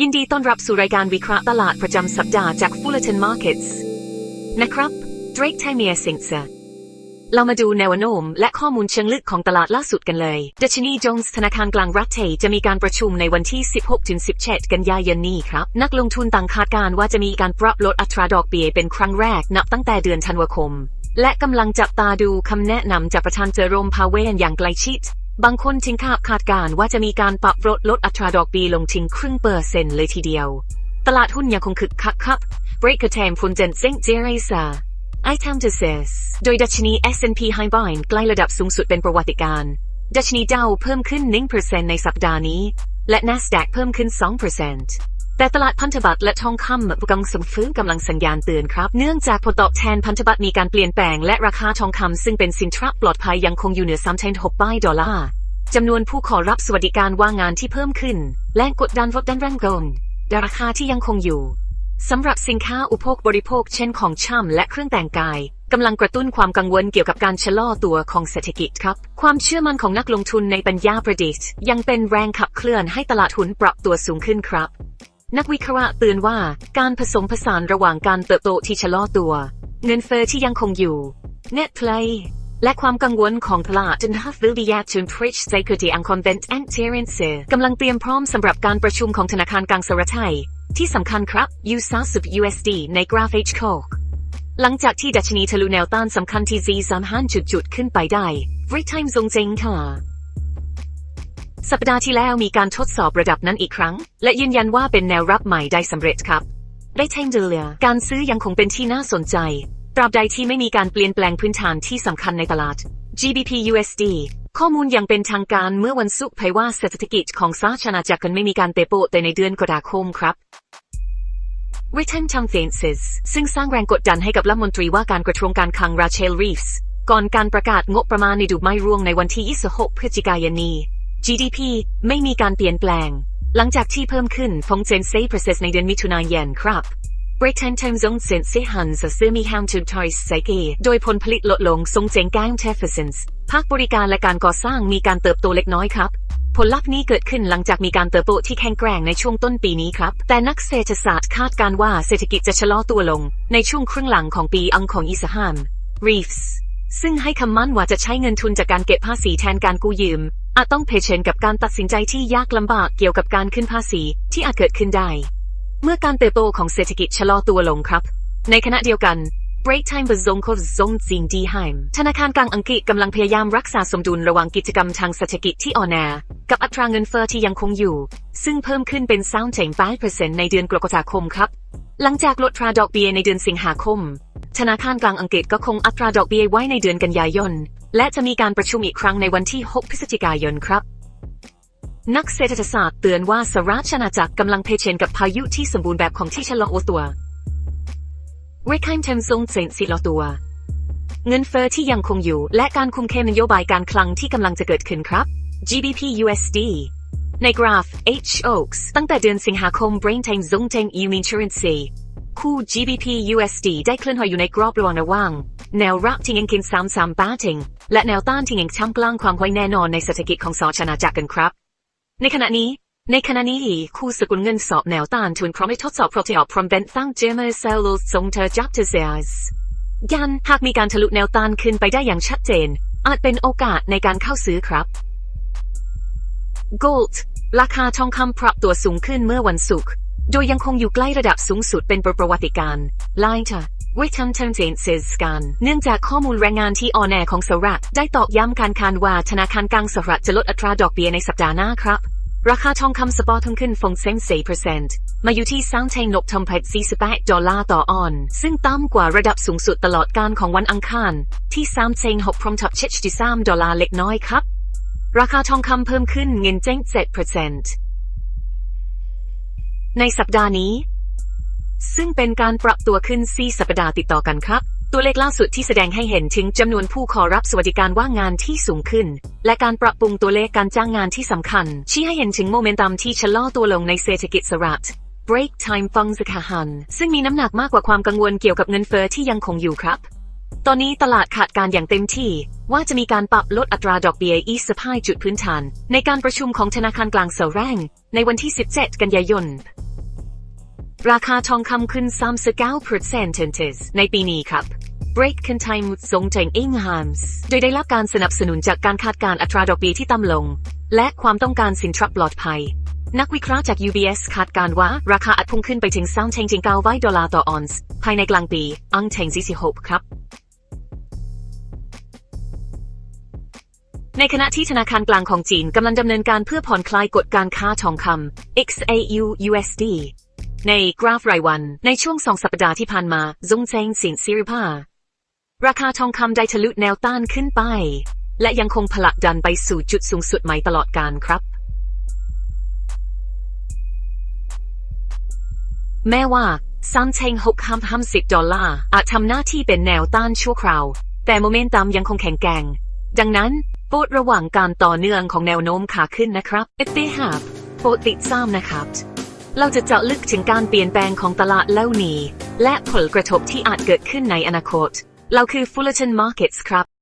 ยินดีต้อนรับสู่รายการวิเคราะห์ตลาดประจำสัปดาห์จาก Fullerton Markets นะครับ Drake t i m e r s i n g s เรามาดูแนวโน้มและข้อมูลเชิงลึกของตลาดล่าสุดกันเลย ดัชนีจงส์ธนาคารกลางรัฐเทจะมีการประชุมในวันที่ 16-17 กันยายนนี้ครับ นักลงทุนต่างคาดการณ์ว่าจะมีการปรับลดอัตราดอกเบี้ยเป็นครั้งแรกนับตั้งแต่เดือนธันวาคม และกำลังจับตาดูคำแนะนำจากประธานเจอโรมพาเวลอย่างใกล้ชิด บางคนถึงคาดคาดการณ์ว่าจะมีการปรับลดลดอัตราดอกเบี้ยลงถึงครึ่งเปอร์เซ็นต์เลยทีเดียว ตลาดหุ้นยังคงคึกคักครับ break a t e m ฟุนเจนเซ็งเจเรซา i t a m d e s e s โดยดัชนี S&P High b i n ใกล้ระดับสูงสุดเป็นประวัติการณ์ดัชนีดาวเพิ่มขึ้น 1%ในสัปดาห์นี้ และ NASDAQ เพิ่มขึ้น 2% แต่ตลาดพันธบัตรและทองคำกำลังส่งฟื้นกำลังสัญญาณเตือนครับ เนื่องจากผลตอบแทนพันธบัตรมีการเปลี่ยนแปลงและราคาทองคำซึ่งเป็นสินทรัพย์ปลอดภัยยังคงอยู่เหนือ3.6บดอลลาร์จำนวนผู้ขอรับสวัสดิการว่างงานที่เพิ่มขึ้น และกดดันลดดันแรงกงแต่ราคาที่ยังคงอยู่สำหรับสินค้าอุปโภคบริโภคเช่นของช่ำและเครื่องแต่งกายกำลังกระตุ้นความกังวลเกี่ยวกับการชะลอตัวของเศรษฐกิจครับ ความเชื่อมั่นของนักลงทุนในปัญญาประดิษฐ์ ยังเป็นแรงขับเคลื่อนให้ตลาดหุ้นปรับตัวสูงขึ้นครับ นักวิเคราะห์เตือนว่าการผสมผสานระหว่างการเติบโตที่ชะลอตัว เงินเฟอ้อที่ยังคงอยู่ Net Play และความกังวลของตลาดจนฮัฟวิลดิยาจุนพริชไซคติอังคอนเวนต์แอนเทเรนเซกำลังเตรียมพร้อมสำหรับการประชุมของธนาคารกลางสหรัฐไทย ที่สำคัญครับ u s a s u b USD ในกราฟ H c o หลังจากที่ดัชนีทะลุแนวต้านสำคัญที่ Z 3 5 จุดจุดขึ้นไปได้ r e t i m e ทรงเจงค่ะ สัปดาห์ที่แล้วมีการทดสอบระดับนั้นอีกครั้ง และยืนยันว่าเป็นแนวรับใหม่ได้สำเร็จครับ ได้เทมเดลการซื้อยังคงเป็นที่น่าสนใจ ตราบใดที่ไม่มีการเปลี่ยนแปลงพื้นฐานที่สำคัญในตลาด GBP USD ข้อมูลย่างเป็นทางการเมื่อวันศุกร์เผยว่าเศรษฐกิจของสหราชอาจักรไม่มีการเติบโตแต่ในเดือนกรกฎาคมครับ Return t o m f a n c e s ซึ่งสร้างแรงกดดันให้กับรัฐมนตรีว่าการกระทรวงการคลังราเชลรีฟส์ก่อนการประกาศงบประมาณในดูไม้ร่วงในวันที่ 26 พฤศจิกายนนี้ GDP ไม่มีการเปลี่ยนแปลง หลังจากที่เพิ่มขึ้นฟงเซนเซ่ process ในเดือนมิถุนายนครับ Britain Times ซงเซนเซฮันซื้อมี Hound to Toys ไซเกโดยผลผลิตลดลงทรงเจงแก้งเทฟเฟอร์เซนส์ภาคบริการและการก่อสร้างมีการเติบโตเล็กน้อยครับผลลัพธ์นี้เกิดขึ้นหลังจากมีการเติบโตที่แข็งแกร่งในช่วงต้นปีนี้ครับ แต่นักเศรษฐศาสตร์คาดการว่าเศรษฐกิจจะชะลอตัวลง ในช่วงครึ่งหลังของปีอังของอิสฮาม Reefs ซึ่งให้คำมั่นว่าจะใช้เงินทุนจากการเก็บภาษีแทนการกู้ยืม อาจต้องเผชิญกับการตัดสินใจที่ยากลำบากเกี่ยวกับการขึ้นภาษีที่อาจเกิดขึ้นได้ เมื่อการเติบโตของเศรษฐกิจชะลอตัวลงครับ ในขณะเดียวกัน Break Time บซงโคซงจิงดีไฮมธนาคารกลางอังกฤษกำลังพยายามรักษาสมดุลระหว่างกิจกรรมทางเศรษฐกิจที่อ่อนแอกับอัตราเงินเฟอ้อที่ยังคงอยู่ ซึ่งเพิ่มขึ้นเป็น3.5%ในเดือนกรกฎาคมครับ หลังจากลดตราดอกเบี้ยในเดือนสิงหาคม ธนาคารกลางอังกฤษก็คงอัตราดอกเบี้ยไว้ในเดือนกันยายน และจะมีการประชุมอีกครั้งในวันที่ 6 พฤศจิกายนครับ นักเศรษฐศาสตร์เตือนว่าสหราชอาณาจักรกำลังเผชิญกับพายุที่สมบูรณ์แบบของที่ชะลอตัวเรคไฮมเทมซงเซนสิลอตัว เงินเฟอ้อที่ยังคงอยู่ และการคุมเข้มนโยบายการคลังที่กำลังจะเกิดขึ้นครับ GBP USD ในกราฟ H Oaks ตั้งแต่เดือนสิงหาคม Brain t a n g ซงเทง u Insurance คู่ GBP USD ได้เคลื่อนไหวอยู่ในกรอบระหว่างระหว่าง แนวรับที่ยังกิน33บาทิง และแนวต้านที่ยังท่ามกลางความไว้แน่นอนในเศรษฐกิจของสหราชอาจักรกันครับ ในขณะนี้ ในขณะนี้คู่สกุลเงินสอบแนวต้านทุนพร้อมให้ทดสอบโปรตีออกพร้อมเบนตั้งเจเมอร์เซลล์ทรงเธอจับเทเซียสยันหากมีการทะลุแนวต้านขึ้นไปได้อย่างชัดเจน อาจเป็นโอกาสในการเข้าซื้อครับ Gold ราคาทองคำปรับตัวสูงขึ้นเมื่อวันศุกร์ โดยยังคงอยู่ใกล้ระดับสูงสุดเป็นประวัติการณ์ไลน์ค่ะ w i t h a m t o n t e n s e s กันเนื่องจากข้อมูลแรงงานที่ออนแอร์ของสหรัฐได้ตอกย้ำการคาดว่าธนาคารกลางสหรัฐจะลดอัตราดอกเบี้ยในสัปดาห์หน้าครับ ราคาทองคำสปอร์ตขึ้นฟงเซน4%มาอยู่ที่3เทงนกทอมเพด48ดดอลลาร์ต่อออน ซึ่งต่ำกว่าระดับสูงสุดตลอดการของวันอังคาร ที่3เทง6พรอมทับเชชที่3ดอลลาร์เล็กน้อยครับ ราคาทองคำเพิ่มขึ้นเงินเจ้ง7% ในสัปดาห์นี้ ซึ่งเป็นการปรับตัวขึ้น4สัปดาห์ติดต่อกันครับ ตัวเลขล่าสุดที่แสดงให้เห็นถึงจำนวนผู้ขอรับสวัสดิการว่างงานที่สูงขึ้น และการปรับปรุงตัวเลขการจ้างงานที่สำคัญ ชี้ให้เห็นถึงโมเมนตัมที่ชะลอตัวลงในเศรษฐกิจสหรัฐ break time ฟังสคาหันซึ่งมีน้ำหนักมากกว่าความกังวลเกี่ยวกับเงินเฟอ้อที่ยังคงอยู่ครับ ตอนนี้ตลาดขาดการอย่างเต็มที่ว่าจะมีการปรับลดอัตราดอกเบี้ยอีสภายจุดพื้นฐาน ในการประชุมของธนาคารกลางเซาแรงในวันที่ 17 กันยายน ราคาทองคำขึ้น 39%ในปีนี้ครับ Break c o n t i m e ทรงเจงอิงฮามส์โดยได้รับการสนับสนุนจากการคาดการอัตราดอกเบี้ยที่ต่ำลง และความต้องการสินทรัพย์ปลอดภัย นักวิเคราะห์จาก UBS คาดการว่า ราคาอาจพุ่งขึ้นไปถึง3เชงจิงเก้าไวดอลลาร์ต่อออนซ์ภายในกลางปี อังเชง46ครับในขณะที่ธนาคารกลางของจีนกำลังดำเนินการเพื่อผ่อนคลายกฎการค้าทองคำ XAU USD ในกราฟรายวัน ในช่วงสองสัปดาห์ที่ผ่านมาซงเซงสินซิริพาราคาทองคำได้ทะลุแนวต้านขึ้นไป และยังคงผลักดันไปสู่จุดสูงสุดใหม่ตลอดการครับ แม้ว่าซันเชงหกห้าห้าสิบดอลลาร์อาจทำหน้าที่เป็นแนวต้านชั่วคราว แต่โมเมนตัมยังคงแข็งแกร่ง ดังนั้นโปรดระหว่างการต่อเนื่องของแนวโน้มขาขึ้นนะครับ If they have โปรดติดตามนะครับ เราจะเจาะลึกถึงการเปลี่ยนแปลงของตลาดเหล่านี้ และผลกระทบที่อาจเกิดขึ้นในอนาคต เราคือ Fullerton Markets ครับ